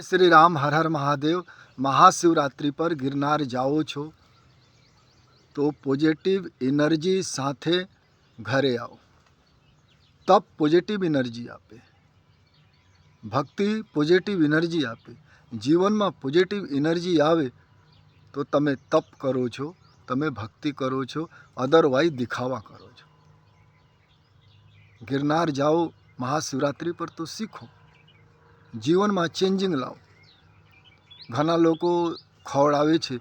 શ્રી રામ હર હર મહાદેવ, મહાશિવરાત્રિ પર ગિરનાર જાઓ છો. તો પોઝિટિવ એનર્જી સાથે ઘરે આવો. તપ પોઝિટિવ એનર્જી આપે. ભક્તિ પોઝિટિવ એનર્જી આપે. જીવનમાં પોઝિટિવ એનર્જી આવે તો તમે તપ કરો છો, તમે ભક્તિ કરો છો અદરવાઇઝ દેખાવા કરો છો. ગિરનાર જાઓ મહાશિવરાત્રિ પર તો શીખો. જીવનમાં ચેન્જિંગ લાવો. ઘણા લોકો ખવડાવે છે.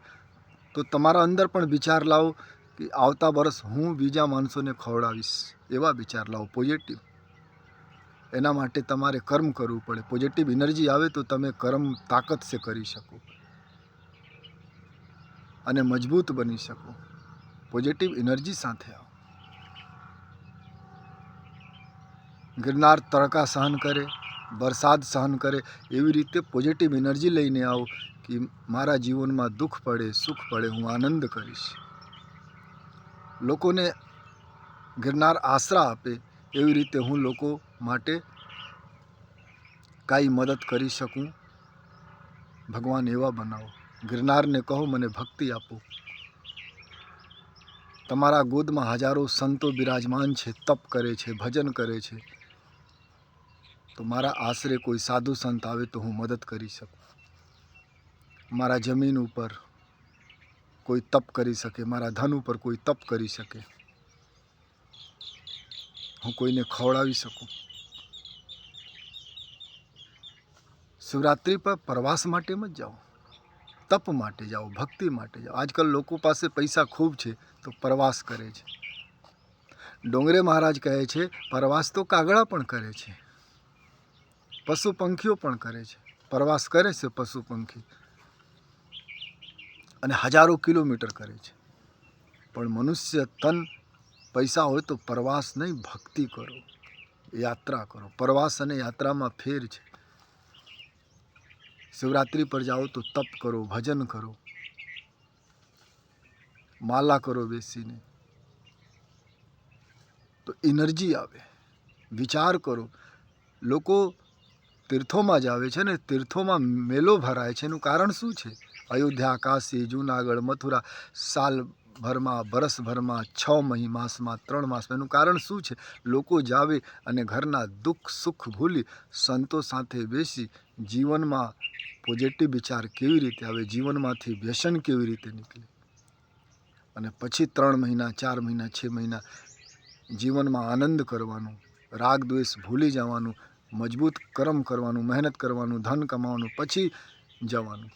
તો તમારા અંદર પણ વિચાર લાવો કે આવતા વર્ષ હું બીજા માણસોને ખવડાવીશ. એવા વિચાર લાવો પોઝિટિવ એના માટે તમારે કર્મ કરવું પડે. પોઝિટિવ એનર્જી આવે તો તમે કર્મ તાકાત સે કરી શકો. અને મજબૂત બની શકો. પોઝિટિવ એનર્જી સાથે આવો. ગિરનાર તડકા સહન કરે. વરસાદ સહન કરે એવી રીતે પોઝિટિવ એનર્જી લઈને આવો કે મારા જીવનમાં દુઃખ પડે, સુખ પડે, હું આનંદ કરીશ. લોકોને ગિરનાર આશરા આપે એવી રીતે હું લોકો માટે કાંઈ મદદ કરી શકું. ભગવાન એવા બનાવો. ગિરનારને કહો, મને ભક્તિ આપો. તમારા ગોદમાં હજારો સંતો બિરાજમાન છે, તપ કરે છે, ભજન કરે છે. તો મારા આશરે કોઈ સાધુ સંત આવે તો હું મદદ કરી શકું. મારા જમીન ઉપર કોઈ તપ કરી શકે, મારા ધન ઉપર કોઈ તપ કરી શકે. હું કોઈને ખવડાવી શકું. શિવરાત્રિ પર પ્રવાસ માટે મત જાઓ, તપ માટે જાઓ, ભક્તિ માટે જાઓ. આજકાલ લોકો પાસે પૈસા ખૂબ છે તો પ્રવાસ કરે છે. ડોંગરે મહારાજ કહે છે, પ્રવાસ તો કાગડા પણ કરે છે. પશુ પંખીઓ પણ કરે છે. પ્રવાસ કરે છે પશુ પંખી અને હજારો કિલોમીટર કરે છે. પણ મનુષ્ય તન પૈસા હોય તો પ્રવાસ નહીં, ભક્તિ કરો. યાત્રા કરો. પ્રવાસ અને યાત્રામાં ફેર છે. શિવરાત્રિ પર જાઓ તો તપ કરો, ભજન કરો. માલા કરો બેસીને. તો એનર્જી આવે. વિચાર કરો. લોકો તીર્થોમાં જ આવે છે ને તીર્થોમાં મેલો ભરાય છે એનું કારણ શું છે? અયોધ્યા, કાશી, જૂનાગઢ, મથુરા સાલ ભરમાં બરસભરમાં છ મહી માસમાં, ત્રણ માસમાં એનું કારણ શું છે? લોકો જાવે અને ઘરના દુઃખ, સુખ ભૂલી સંતો સાથે બેસી જીવનમાં પોઝિટિવ વિચાર કેવી રીતે આવે? જીવનમાંથી વ્યસન કેવી રીતે નીકળે? અને પછી ત્રણ મહિના, ચાર મહિના, છ મહિના જીવનમાં આનંદ કરવાનું રાગ દ્વેષ ભૂલી જવાનું મજબૂત કર્મ કરવાનું, મહેનત કરવાનું, ધન કમાવાનું, પછી જવાનું.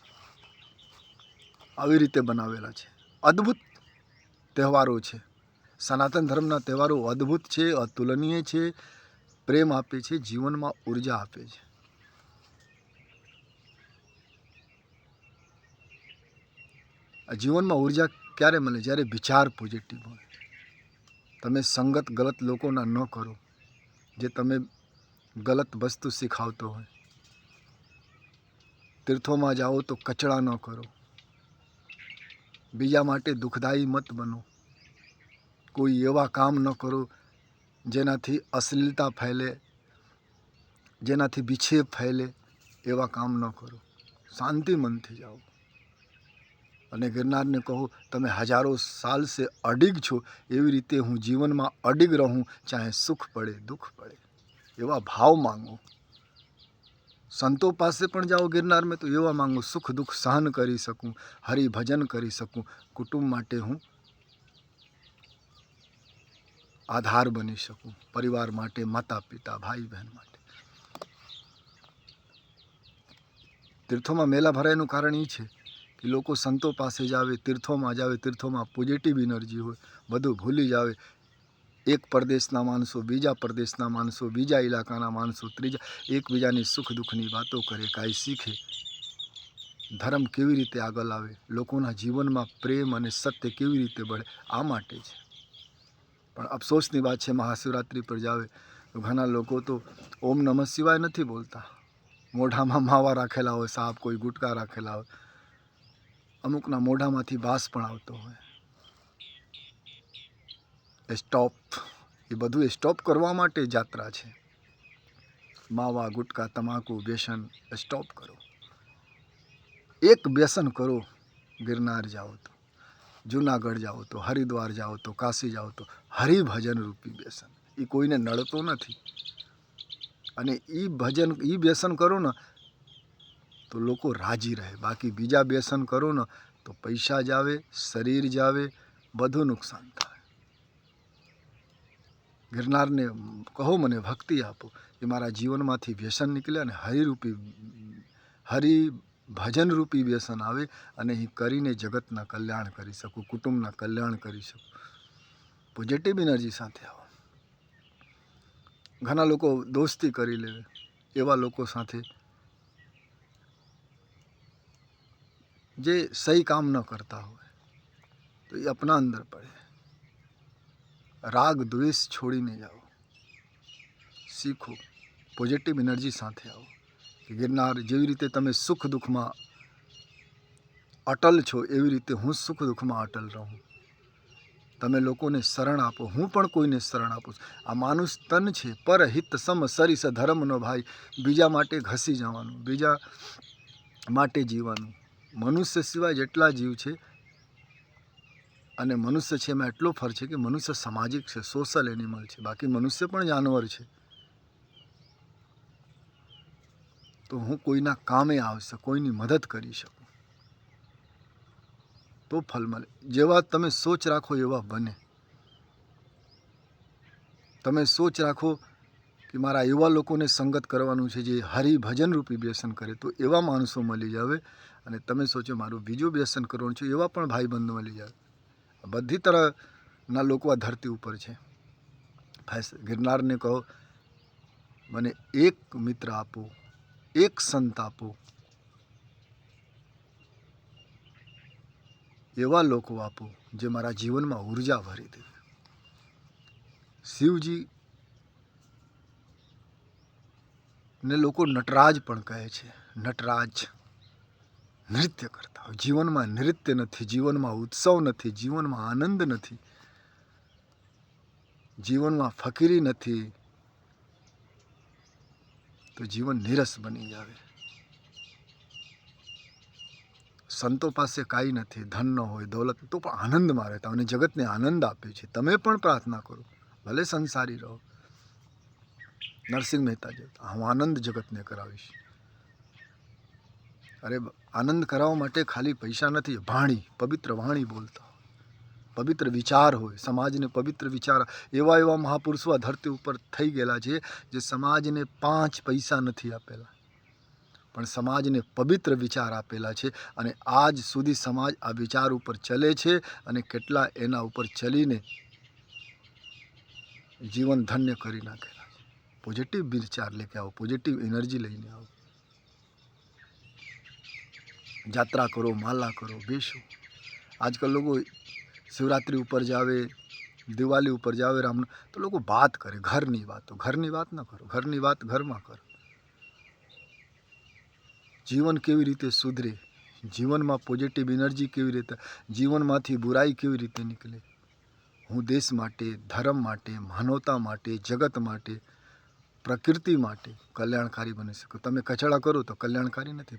આવી રીતે બનાવેલા છે. અદ્ભુત તહેવારો છે. સનાતન ધર્મના તહેવારો અદ્ભુત છે, અતુલનીય છે, પ્રેમ આપે છે, જીવનમાં ઊર્જા આપે છે. જીવનમાં ઊર્જા ક્યારે મળે? જ્યારે વિચાર પોઝિટિવ હોય. તમે સંગત ગલત લોકોના ન કરો. જે તમે ગલત વસ્તુ શીખાવતો હોય. તીર્થોમાં જાઓ તો કચડા ન કરો. બીજા માટે દુઃખદાયી મત બનો. કોઈ એવા કામ ન કરો જેનાથી અશ્લીલતા ફેલે, જેનાથી વિક્ષેપ ફેલે એવા કામ ન કરો. શાંતિ મનથી જાઓ. અને ગિરનારને કહો, તમે હજારો સાલ સે અડીગ છો. એવી રીતે હું જીવનમાં અડીગ રહું, ચાહે સુખ પડે, દુઃખ પડે. એવા ભાવ માંગો. સંતો પાસે પણ જાઓ ગિરનારમાં તો એવા માંગો, સુખ દુઃખ સહન કરી શકું, હરિભજન કરી શકું, કુટુંબ માટે હું આધાર બની શકું, પરિવાર માટે માતા પિતા ભાઈ બહેન માટે. તીર્થોમાં મેલા ભરાયનું કારણ એ છે કે લોકો સંતો પાસે જ આવે, તીર્થોમાં જ આવે, તીર્થોમાં પોઝિટિવ એનર્જી હોય, બધું ભૂલી જાવે એક પ્રદેશના માણસો, બીજા પ્રદેશના માણસો, બીજા ઇલાકાના માણસો, ત્રીજા, એકબીજાની સુખ દુઃખની વાતો કરે, કાંઈ શીખે. ધર્મ કેવી રીતે આગળ આવે? લોકોના જીવનમાં પ્રેમ અને સત્ય કેવી રીતે બળે? આ માટે છે. પણ અફસોસની વાત છે, મહાશિવરાત્રિ પર જાવે. તો ઘણા લોકો તો ઓમ નમઃ શિવાય નથી બોલતા. મોઢામાં માવા રાખેલા હોય, સાપ કોઈ ગુટકા રાખેલા હોય. અમુકના મોઢામાંથી વાસ પણ આવતો હોય. સ્ટોપ, એ બધું સ્ટોપ કરવા માટે જાત્રા છે. માવા, ગુટકા, તમાકુ વ્યસન સ્ટોપ કરો. એક વ્યસન કરો, ગિરનાર જાઓ તો, જુનાગઢ જાઓ તો, હરિદ્વાર જાઓ તો, કાશી જાઓ તો, હરિભજન રૂપી વ્યસન એ કોઈને નડતો નથી. અને એ ભજન એ વ્યસન કરો ને, તો લોકો રાજી રહે. બાકી બીજા વ્યસન કરો ને, તો પૈસા જાવે શરીર જાવે બધું નુકસાન થાય. ગિરનારને કહો મને ભક્તિ આપો. એ મારા જીવનમાંથી વ્યસન નીકળે અને હરિરૂપી હરિ ભજન રૂપી વ્યસન આવે અને એ કરીને જગતના કલ્યાણ કરી શકું, કુટુંબના કલ્યાણ કરી શકું. પોઝિટિવ એનર્જી સાથે આવો. ઘણા લોકો દોસ્તી કરી લે, એવા લોકો સાથે જે સહી કામ ન કરતા હોય, તો એ અપના અંદર પડે. રાગ દ્વેષ છોડીને જાઓ. શીખો પોઝિટિવ એનર્જી સાથે આવો. ગિરનાર, જેવી રીતે તમે સુખ દુઃખમાં અટલ છો, એવી રીતે હું સુખ દુઃખમાં અટલ રહું. તમે લોકોને શરણ આપો, હું પણ કોઈને શરણ આપું આ માનુષ તન છે પરહિત સમ સરિસ ધર્મનો ભાઈ. બીજા માટે ઘસી જવાનું, બીજા માટે જીવવાનું મનુષ્ય સિવાય જેટલા જીવ છે અને મનુષ્ય છે એમાં એટલો ફર છે કે મનુષ્ય સામાજિક છે સોશિયલ એનિમલ છે. બાકી મનુષ્ય પણ જાનવર છે. તો હું કોઈના કામે આવશે કોઈની મદદ કરી શકું? તો ફલ મળે. જેવા તમે સોચ રાખો એવા બને. તમે સોચ રાખો કે મારા એવા લોકોને સંગત કરવાનું છે, જે હરિભજન રૂપી વ્યસન કરે, તો એવા માણસો મળી જાવે અને તમે સોચો મારું બીજું વ્યસન કરવાનું છે, એવા પણ ભાઈબંધ મળી જાય બધી તરહના લોકો આ ધરતી ઉપર છે. ગિરનારને કહો, મને એક મિત્ર આપો, એક સંત આપો, એવા લોકો આપો જે મારા જીવનમાં ઊર્જા ભરી દે. શિવજી ને લોકો નટરાજ પણ કહે છે, નટરાજ. નૃત્ય કરતા હોય. જીવનમાં નૃત્ય નથી, જીવનમાં ઉત્સવ નથી, જીવનમાં આનંદ નથી. જીવનમાં ફકીરી નથી, તો જીવન નિરસ બની જાવે સંતો પાસે કાંઈ નથી, ધન ન હોય, દોલત, તો પણ આનંદમાં રહેતા અને જગતને આનંદ આપે છે. તમે પણ પ્રાર્થના કરો, ભલે સંસારી રહો. નરસિંહ મહેતા જતા હું આનંદ જગતને કરાવીશ. અરે, આનંદ કરાવવા માટે ખાલી પૈસા નથી, વાણી, પવિત્ર વાણી બોલતા. પવિત્ર વિચાર હોય, સમાજને પવિત્ર વિચાર. એવા એવા મહાપુરુષો આ ધરતી ઉપર થઈ ગયેલા છે, જે સમાજને પાંચ પૈસા નથી આપેલા. પણ સમાજને પવિત્ર વિચાર આપેલા છે અને આજ સુધી સમાજ આ વિચાર ઉપર ચલે છે અને કેટલા એના ઉપર ચલીને જીવન ધન્ય કરી નાખેલા છે. પોઝિટિવ વિચાર લેકે આવો પોઝિટિવ એનર્જી લઈને આવો. જાત્રા કરો, માલા કરો, બેસો. આજકાલ લોકો શિવરાત્રિ ઉપર જાવે, દિવાળી ઉપર જાવે, રામ તો લોકો વાત કરે, ઘરની વાતો, ઘરની વાત ન કરો, ઘરની વાત ઘરમાં કરો. જીવન કેવી રીતે સુધરે? જીવનમાં પોઝિટિવ એનર્જી કેવી રીતે? જીવનમાંથી બુરાઈ કેવી રીતે નીકળે? હું દેશ માટે, ધર્મ માટે, માનવતા માટે, જગત માટે, પ્રકૃતિ માટે કલ્યાણકારી બની શકું? તમે કચડા કરો તો કલ્યાણકારી નથી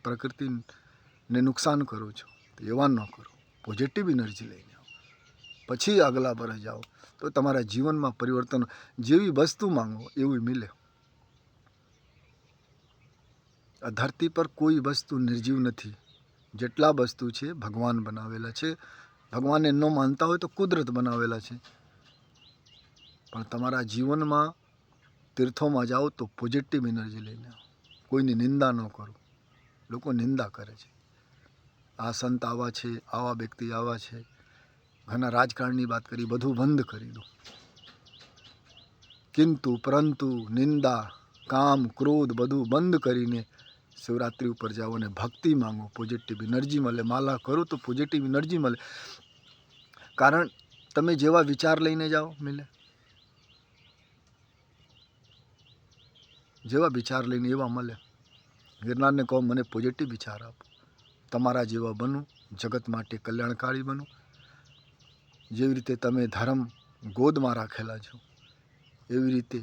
પ્રકૃતિને નુકસાન કરો છો, તો એવા ન કરો. પોઝિટિવ એનર્જી લઈને આવો. પછી આગલા પર જાઓ, તો તમારા જીવનમાં પરિવર્તન જેવી વસ્તુ માંગો, એવું મિલે. આ ધરતી પર કોઈ વસ્તુ નિર્જીવ નથી. જેટલા વસ્તુ છે, ભગવાન બનાવેલા છે. ભગવાનને ન માનતા હોય તો કુદરત બનાવેલા છે. પણ તમારા જીવનમાં તીર્થોમાં જાઓ તો પોઝિટિવ એનર્જી લઈને આવો. કોઈની નિંદા ન કરો. લોકો નિંદા કરે છે. આ સંત આવા છે, આવા વ્યક્તિ આવા છે. ઘણા રાજકારણની વાત કરી, બધું બંધ કરી દો. કિંતુ, પરંતુ, નિંદા, કામ, ક્રોધ બધું બંધ કરીને શિવરાત્રિ ઉપર જાઓ અને ભક્તિ માંગો. પોઝિટિવ એનર્જી મળે, માલા કરો તો પોઝિટિવ એનર્જી મળે. કારણ, તમે જેવા વિચાર લઈને જાઓ, મિલે. જેવા વિચાર લઈને એવા મળે. ગિરનારને કહો, મને પોઝિટિવ વિચાર આપો. તમારા જેવા બનું, જગત માટે કલ્યાણકારી બનું. જેવી રીતે તમે ધર્મ ગોદમાં રાખેલા છો, એવી રીતે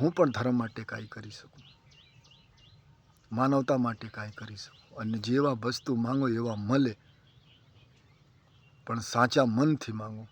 હું પણ ધર્મ માટે કાંઈ કરી શકું. માનવતા માટે કાંઈ કરી શકું. અને જેવા વસ્તુ માંગો એવા મળે પણ સાચા મનથી માંગો.